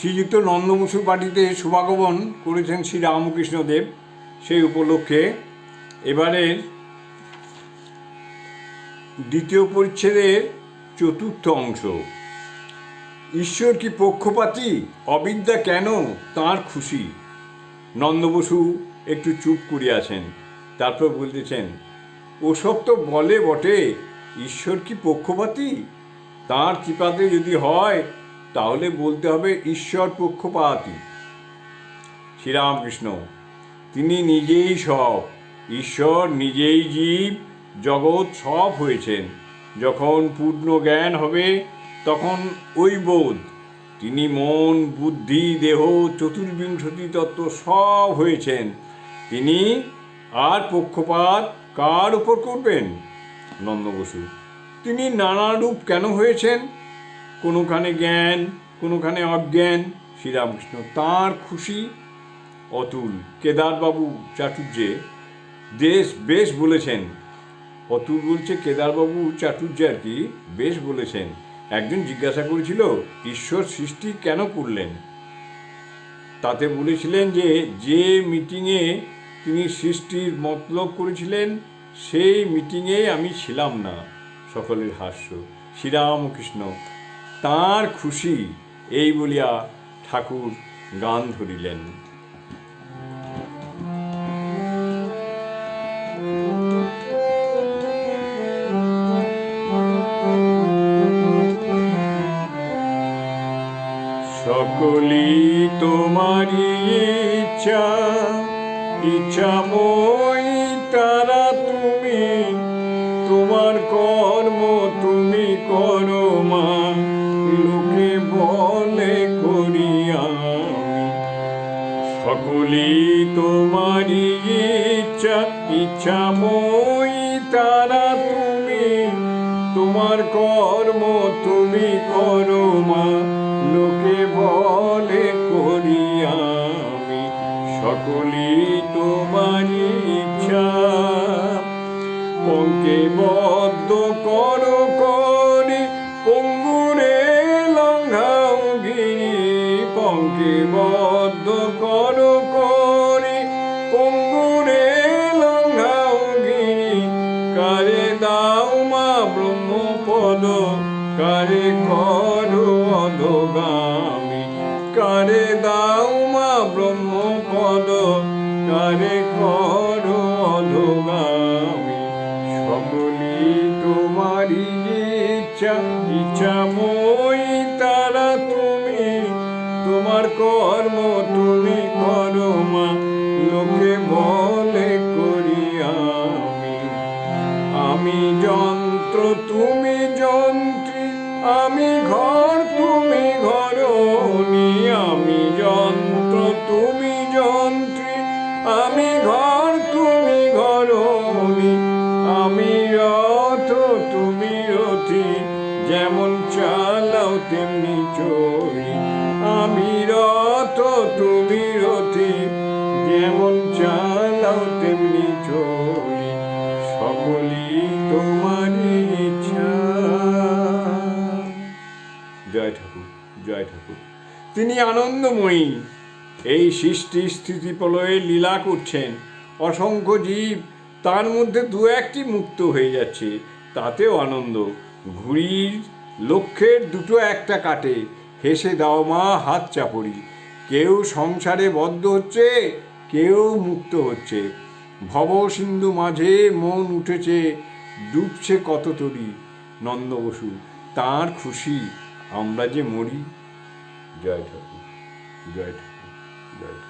শ্রীযুক্ত নন্দবসুর পার্টিতে শুভাগমন করেছেন শ্রী রামকৃষ্ণদেব সেই উপলক্ষে। এবারের দ্বিতীয় পরিচ্ছেদের চতুর্থ অংশ। ঈশ্বর কি পক্ষপাতী? অবিদ্যা কেন? তার খুশি। নন্দবসু একটু চুপ করিয়াছেন, তারপর বলতেছেন, ওসব তো বলে বটে, ঈশ্বর কি পক্ষপাতী? তার কৃপাতে যদি হয় তাহলে বলতে হবে ঈশ্বর পক্ষপাতী। শ্রীরামকৃষ্ণ, তিনি নিজেই সব, ঈশ্বর নিজেই জীব, জগৎ সব হয়েছেন। যখন পূর্ণ জ্ঞান হবে, তখন ওই বোধ তিনি মন, বুদ্ধি, দেহ, চতুর্বিংশতি তত্ত্ব সব হয়েছেন। তিনি আর পক্ষপাত কার উপর করবেন? নন্দ বসু, তিনি নানারূপ কেন হয়েছেন? কোনোখানে জ্ঞান, কোনোখানে অজ্ঞান। শ্রীরামকৃষ্ণ তাঁর খুশি অতুল। কেদারবাবু চাটুর্যে দেশ বেশ বলেছেন। অতুল বলছে, কেদারবাবু চাটুর্য আর কি বেশ বলেছেন। একজন জিজ্ঞাসা করেছিল, ঈশ্বর সৃষ্টি কেন করলেন? তাতে বলেছিলেন যে যে মিটিংয়ে তিনি সৃষ্টির মতলব করেছিলেন, সেই মিটিংয়ে আমি ছিলাম না। সকলের হাস্য। শ্রীরামকৃষ্ণ তাঁর খুশি এই বলিয়া ঠাকুর গান ধরিলেন। সকলি তোমারই ইচ্ছা, ইচ্ছাময় তারা তুমি, তোমার কর্ম তুমি করো মা। সকলি তোমারই ইচ্ছা, ইচ্ছাময় তারা তুমি। তোমার কর্ম তুমি করো মা, লোকে বলে করি আমি। সকলি তোমারই ইচ্ছা। পঙ্কে বদ্ধ করো করে, পঙ্গুরে লঙ্ঘাও গিরি। পঙ্কে বদ্ধ কারে করো অধগামী? কারে দাও মা ব্রহ্মপদ? কারে করো অধগামী? সকলি তোমারই ইচ্ছা ইচ্ছাময় তারা তুমি। তোমার কর্ম তুমি করো মা, লোকে বলে করি আমি। আমি যন্ত্র তুমি আমি ঘর, তুমি ঘরণী আমি যন্ত্র, তুমি যন্ত্রী। আমি ঘর, তুমি ঘরণী আমি রথ, তুমি রথি। যেমন চালাও তেমনি চড়ি। আমি রথ, তুমি রথি। যেমন চালাও জয় ঠাকুর জয় ঠাকুর। তিনি আনন্দময়ী। এই সৃষ্টি স্থিতি প্রলয়ে লীলা করছেন। অসংখ্য জীব তার মধ্যে দু একটি মুক্ত হয়ে যাচ্ছে। তাতেও আনন্দ। ঘুড়ির লক্ষ্যের দুটো একটা কাটে। হেসে দাও মা, হাত চাপড়ি। কেউ সংসারে বদ্ধ হচ্ছে, কেউ মুক্ত হচ্ছে। ভব সিন্ধু মাঝে মন উঠেছে, ডুবছে কত তরি। নন্দ বসু, তাঁর খুশি। আমরা যে মরি জয় ঠাকুর জয় ঠাকুর জয় ঠাকুর।